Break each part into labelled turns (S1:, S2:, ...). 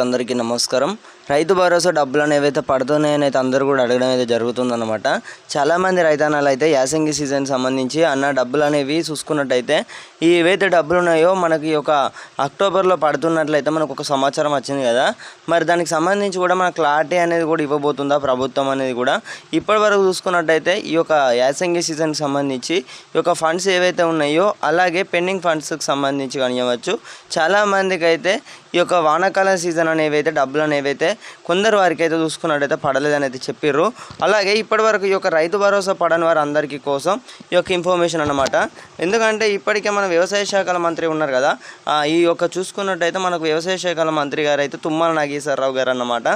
S1: అందరికీ నమస్కారం. రైతు భరోసా డబ్బులు అనేవి అయితే పడుతున్నాయనైతే అందరూ కూడా అడగడం అయితే జరుగుతుందన్నమాట. చాలామంది రైతన్నలు అయితే యాసంగి సీజన్ సంబంధించి అన్న డబ్బులు అనేవి చూసుకున్నట్టయితే ఈ ఏవైతే డబ్బులు ఉన్నాయో మనకి ఒక అక్టోబర్లో పడుతున్నట్లయితే మనకు ఒక సమాచారం వచ్చింది కదా. మరి దానికి సంబంధించి కూడా మన క్లారిటీ అనేది కూడా ఇవ్వబోతుందా ప్రభుత్వం అనేది కూడా? ఇప్పటి వరకు చూసుకున్నట్టయితే ఈ యొక్క యాసంగి సీజన్కి సంబంధించి ఈ యొక్క ఫండ్స్ ఏవైతే ఉన్నాయో అలాగే పెండింగ్ ఫండ్స్కి సంబంధించి కనియవచ్చు చాలామందికి అయితే ఈ యొక్క వానాకాలం సీజన్ అనేవైతే డబ్బులు అనేవైతే కొందరు వారికి అయితే చూసుకున్నట్టయితే పడలేదని అయితే చెప్పిర్రు. అలాగే ఇప్పటి వరకు ఈ యొక్క రైతు భరోసా పడని వారు అందరికీ కోసం ఈ యొక్క ఇన్ఫర్మేషన్ అన్నమాట. ఎందుకంటే ఇప్పటికే మన వ్యవసాయ శాఖల మంత్రి ఉన్నారు కదా ఈ యొక్క చూసుకున్నట్టయితే మనకు వ్యవసాయ శాఖల మంత్రి గారు అయితే తుమ్మల నాగేశ్వరరావు గారు అన్నమాట.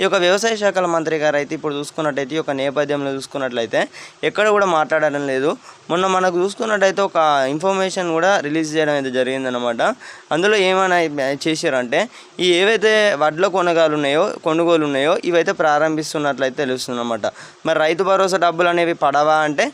S1: ఈ యొక్క వ్యవసాయ శాఖల మంత్రి గారు అయితే ఇప్పుడు చూసుకున్నట్టయితే ఈ యొక్క నేపథ్యంలో చూసుకున్నట్లయితే ఎక్కడ కూడా మాట్లాడడం లేదు. మొన్న మనకు చూసుకున్నట్టయితే ఒక ఇన్ఫర్మేషన్ కూడా రిలీజ్ చేయడం అయితే జరిగిందనమాట అందులో ఏమైనా చేశారంటే ఈ ఏవైతే వడ్ల కొనగాలు ఉన్నాయో కొనుగోలు ఉన్నాయో ఇవైతే ప్రారంభిస్తున్నట్లయితే తెలుస్తుంది అనమాట మరి రైతు భరోసా డబ్బులు అనేవి పడవా అంటే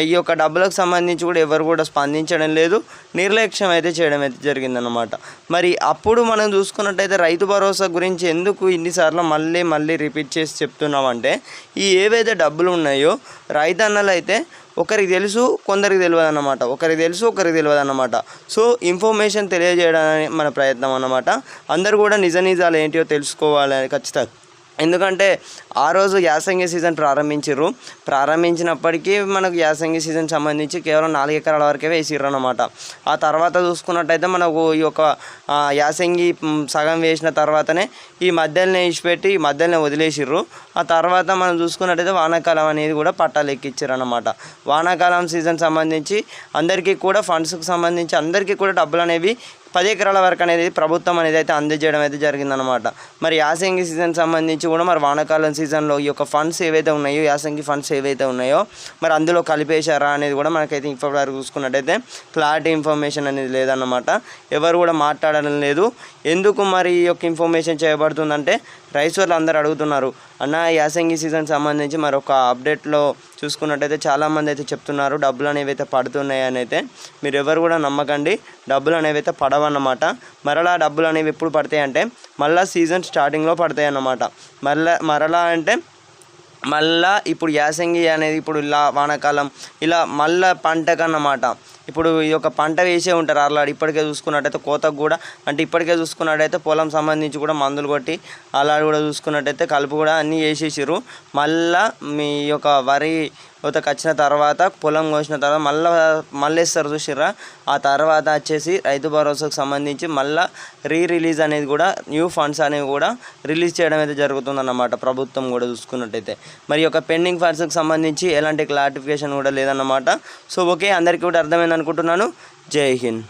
S1: ఈ యొక్క డబ్బులకు సంబంధించి కూడా ఎవరు కూడా స్పందించడం లేదు. నిర్లక్ష్యం అయితే చేయడం అయితే జరిగిందనమాట మరి అప్పుడు మనం చూసుకున్నట్టయితే రైతు భరోసా గురించి ఎందుకు ఇన్నిసార్లు మళ్ళీ మళ్ళీ రిపీట్ చేసి చెప్తున్నామంటే ఈ ఏవైతే డబ్బులు ఉన్నాయో రైతన్నలు అయితే ఒకరికి తెలుసు కొందరికి తెలియదు అన్నమాట ఒకరికి తెలుసు ఒకరికి తెలియదు అన్నమాట సో ఇన్ఫర్మేషన్ తెలియజేయడానికి మన ప్రయత్నం అన్నమాట. అందరు కూడా నిజ నిజాలు ఏంటియో తెలుసుకోవాలని ఖచ్చితంగా. ఎందుకంటే ఆ రోజు యాసంగి సీజన్ ప్రారంభించారు ప్రారంభించినప్పటికీ మనకు యాసంగి సీజన్ సంబంధించి కేవలం నాలుగు ఎకరాల వరకే వేసిర్రు అనమాట ఆ తర్వాత చూసుకున్నట్టయితే మనకు ఈ యొక్క యాసంగి సగం వేసిన తర్వాతనే ఈ మధ్యలోనే ఇచ్చిపెట్టి ఈ మధ్యలోనే వదిలేసిర్రు. ఆ తర్వాత మనం చూసుకున్నట్టయితే వానాకాలం అనేది కూడా పట్టాలు ఎక్కిచ్చారు అనమాట వానాకాలం సీజన్ సంబంధించి అందరికీ కూడా ఫండ్స్కి సంబంధించి అందరికీ కూడా డబ్బులు అనేవి పది ఎకరాల వరకు అనేది ప్రభుత్వం అనేది అయితే అందజేయడం అయితే జరిగిందనమాట మరి యాసంగి సీజన్ సంబంధించి కూడా మరి వానాకాలం సీజన్లో ఈ యొక్క ఫండ్స్ ఏవైతే ఉన్నాయో యాసంగి ఫండ్స్ ఏవైతే ఉన్నాయో మరి అందులో కలిపేశారా అనేది కూడా మనకైతే ఇప్పటివరకు చూసుకున్నట్టయితే క్లారిటీ ఇన్ఫర్మేషన్ అనేది లేదన్నమాట. ఎవరు కూడా మాట్లాడడం లేదు. ఎందుకు మరి ఈ యొక్క ఇన్ఫర్మేషన్ చేయబడుతుందంటే రైస్ వాళ్ళు అందరూ అడుగుతున్నారు అన్న యాసంగి సీజన్ సంబంధించి మరొక అప్డేట్లో చూసుకున్నట్టయితే చాలామంది అయితే చెప్తున్నారు డబ్బులు అనేవి అయితే పడుతున్నాయి అని అయితే. మీరు ఎవరు కూడా నమ్మకండి డబ్బులు అనేవి అయితే పడవన్నమాట. మరలా డబ్బులు అనేవి ఎప్పుడు పడతాయి అంటే మళ్ళీ సీజన్ స్టార్టింగ్లో పడతాయి అన్నమాట మరలా మరలా అంటే మళ్ళా ఇప్పుడు యాసంగి అనేది ఇప్పుడు ఇలా వానాకాలం ఇలా మళ్ళా పంటకన్నమాట. ఇప్పుడు ఈ యొక్క పంట వేసే ఉంటారు అలా ఇప్పటికే చూసుకున్నట్టయితే కోతకు కూడా అంటే ఇప్పటికే చూసుకున్నట్టయితే పొలం సంబంధించి కూడా మందులు కొట్టి అలా కూడా చూసుకున్నట్టయితే కలుపు కూడా అన్నీ వేసేసారు మళ్ళా మీ యొక్క వరి కోతకు వచ్చిన తర్వాత పొలం కోసిన తర్వాత మళ్ళీ మళ్ళీ వేస్తారు చూసిర్రా? ఆ తర్వాత వచ్చేసి రైతు భరోసాకు సంబంధించి మళ్ళీ రీ రిలీజ్ అనేది కూడా న్యూ ఫండ్స్ అనేవి కూడా రిలీజ్ చేయడం అయితే జరుగుతుందన్నమాట ప్రభుత్వం కూడా చూసుకున్నట్టయితే. మరి యొక్క పెండింగ్ ఫండ్స్కి సంబంధించి ఎలాంటి క్లారిఫికేషన్ కూడా లేదన్నమాట. సో ఓకే అందరికీ కూడా అర్థమైంది అనుకుంటున్నాను. జై హింద్.